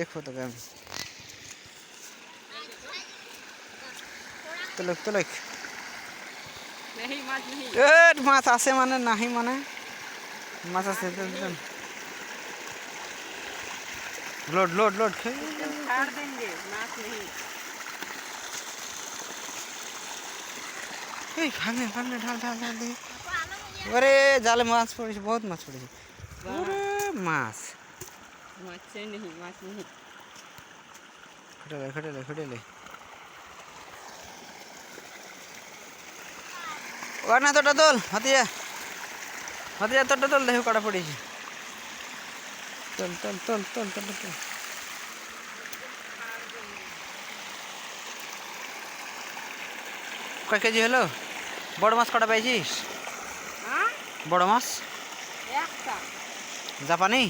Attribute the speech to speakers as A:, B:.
A: देखो तो गैम तलक तलक।
B: नहीं माछ नहीं।
A: ए माछ आसे माने नहीं माने। माछ आसे तो एकदम। लोड लोड लोड खे फाड़
B: देंगे माछ नहीं।
A: ए भागने भागने ढाल ढाल ढाल दे अरे जाले माछ पड़ी बहुत माछ पड़ी। अरे माछ
B: মাছ নেই
A: না তোটা তোটা কটা কয় কেজি হলো? বড় মাছ কটা পাইছিস? বড় মাছ? জাপানি?